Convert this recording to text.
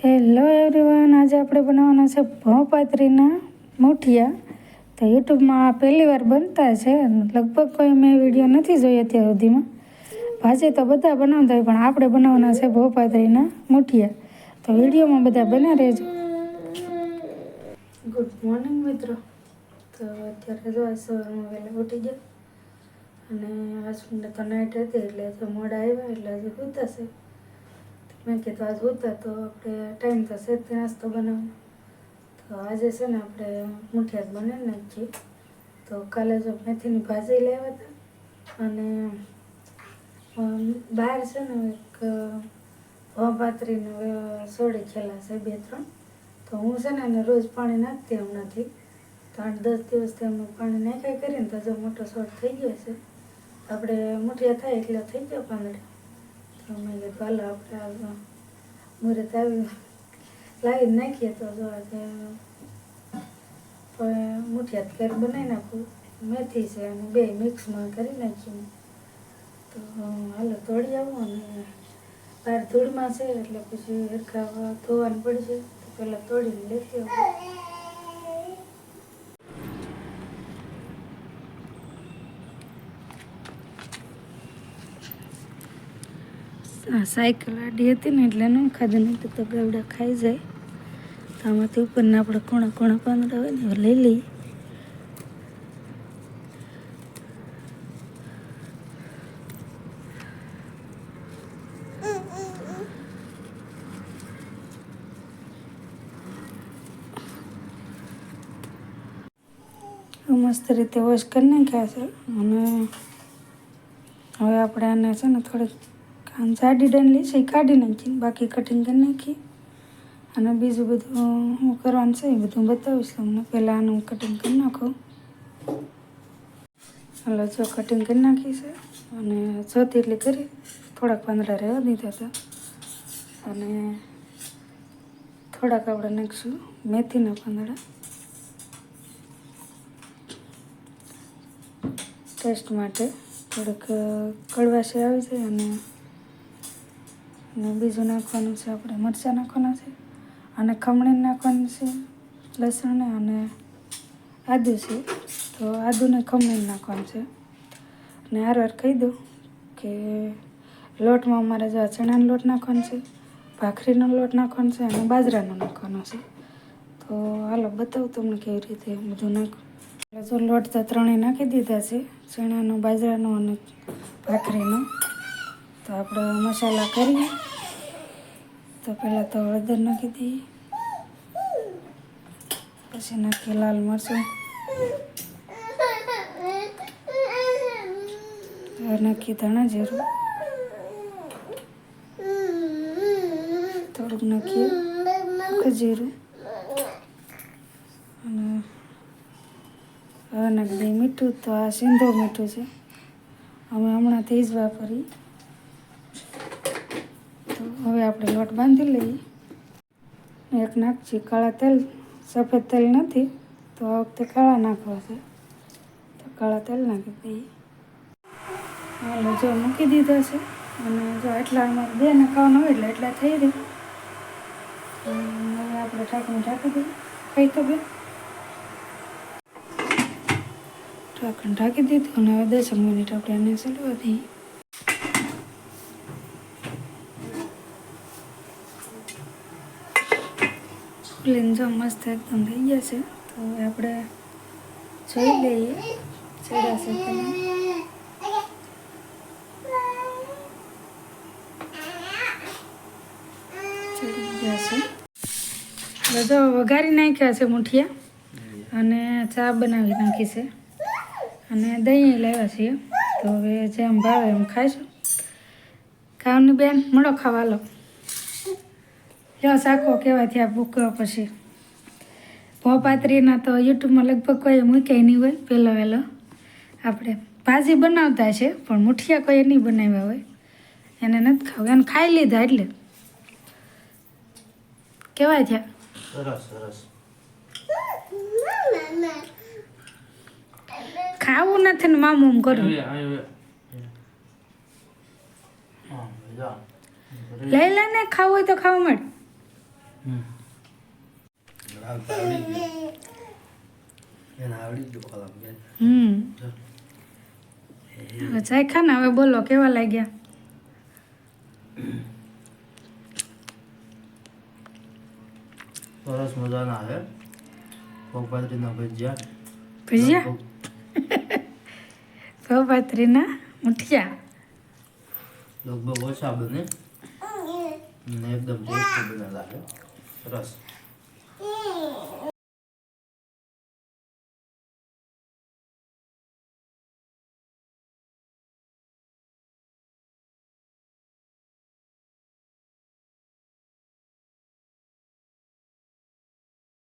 Hello everyone આજે આપણે બનાવવાના છે ભોપાત્રીના મૂઠિયા. તો યુટ્યુબમાં આ પહેલી વાર બનતા છે લગભગ કોઈ મેં વીડિયો નથી જોઈ અત્યાર સુધીમાં. ભાજી તો બધા બનાવતા હોય, પણ આપણે બનાવવાના છે ભોપાત્રીના મૂઠિયા. તો વિડીયોમાં બધા બના રહેજો. ગુડ મોર્નિંગ મિત્રો. તો અત્યારે જો સવારમાં વહેલા ઉઠી ગયા. અને આજ તો નાઇટ હતી એટલે મોડા આવ્યા, એટલે હજી સૂતા છે. મેં કીધું, આજ ઉતર તો આપણે ટાઈમ થશે તે નાસ્તો બનાવવાનો. તો આજે છે ને આપણે મુઠિયા બનાવી નાખીએ. તો કાલે જો મેથીની ભાજી લેવા હતા અને બહાર છે ને એક પાત્રીનું સોડી ખેલા છે બે ત્રણ. તો હું છે ને એને રોજ પાણી નાખતી હમણાંથી તો આઠ દસ દિવસથી અમે પાણી નાખ્યા કરીને તો જો મોટો શોર્ટ થઈ ગયો છે. આપણે મુઠિયા થાય એટલે થઈ ગયો પાંદડે. તો મેં કીધું હાલો આપણે મુહૂર્ત આવ્યું લાવી નાખીએ તો જો પણ મુઠિયા ઘર બનાવી નાખું. મેથી છે અને બે મિક્સમાં કરી નાખ્યું તો હાલો તોડી આવું અને બહાર ધૂળમાં છે એટલે પછી હરખા ધોવાનું પડશે તો પહેલાં તોડીને લેતી આવું. આ સાયકલ આડી હતી ને એટલે ન ખાધું નહીં, તો ગવડા ખાઈ જાય. તો આમાંથી ઉપરના આપણે કોણા કોણા પાંદડા હોય ને લઈ લઈએ. મસ્ત રીતે વોશ કરી નાખ્યા છે. અને હવે આપણે આને છે ને થોડીક આમ જાડી ડંડલી છે એ કાઢી નાખી, બાકી કટિંગ કરી નાખી. અને બીજું બધું હું કરવાનું છે, એ બધું બતાવીશ તમને. પહેલાં આનું કટિંગ કરી નાખું. હલો, જો કટિંગ કરી નાખી છે, અને જોતી એટલી કરી. થોડાક પાંદડા રહેવા દીધા હતા. અને થોડાક આપણે નાખીશું, મેથીના પાંદડા. ટેસ્ટ માટે થોડીક કડવાશી આવી જાય અને અને બીજું નાખવાનું છે આપણે મરચાં નાખવાના છે અને ખમણી નાખવાનું છે, લસણ અને આદુ છે. તો આદુને ખમણી નાખવાનું છે. અને હારવાર કહી દઉં કે લોટમાં અમારે જો ચણાનો લોટ નાખવાનો છે, ભાખરીનો લોટ નાખવાનો છે અને બાજરાનો નાખવાનો છે. તો હાલો બતાવું તમને કેવી રીતે બધું નાખું. જો લોટ તો ત્રણેય નાખી દીધા છે, ચણાનો, બાજરાનો અને ભાખરીનો. તો આપણે મસાલા કરીએ. તો પહેલાં તો હળદર નાખી દઈએ. પછી નાખીએ લાલ મરચું. હવે ધાણા જીરું. થોડુંક નાખીએ જીરું. અને હવે નાખી દઈએ મીઠું. તો આ સિંધો મીઠું છે. અમે હમણાંથી જ વાપરી તો હવે આપણે લોટ બાંધી લઈએ. એક નાખીએ કાળા તેલ, સફેદ તેલ નથી, તો આ વખતે કાળા નાખવા છે. તો કાળા તેલ નાખી દઈએ. હાલો, જો મૂકી દીધા છે. અને જો એટલા અમારે બે ને ખાવાનું હોય એટલે એટલા થઈ રહે હવે આપણે ઢાંકણ ઢાંકી દઈએ. કઈ તો બે ઢાંકણ ઢાંકી દીધું અને હવે દસ મિનિટ આપણે એને ચડવા દઈએ. ફૂલીને જો મસ્ત એકદમ થઈ ગયા છે. તો હવે આપણે જોઈ લઈએ ચડાશે કે ચડી ગયા છે. બધા વઘારી નાખ્યા છે મુઠિયા અને ચા બનાવી નાખી છે. અને દહીં લાવ્યા છીએ. તો હવે જેમ ભાવે એમ ખાઈશું. ખાવાની બેન, મળો ખાવા લો લ્યો શાકો કેવા થયા બુક પછી. ભોપાત્રીના તો યુટ્યુબમાં લગભગ કોઈ મૂક્યા નહીં હોય પહેલો વહેલો. આપણે ભાજી બનાવતા છે પણ મુઠિયા કોઈ નહીં બનાવ્યા હોય. એને નથી ખાવું એને ખાઈ લીધા એટલે. કેવાય થયા સરસ સરસ. ખાવું નથી ને મામું એમ કરું. લઈ લે ને ખાવું હોય તો ખાવા માંડ હવે ચાખ્યા ને હવે બોલો કેવા લાગ્યા? સરસ મજાના છે. પગપાત્રીના ભજીયા. ભજીયા? સોપાત્રીના મુઠિયા? લગભગ ઓછા બને. ને એકદમ ટેસ્ટી બનેલા છે. સરસ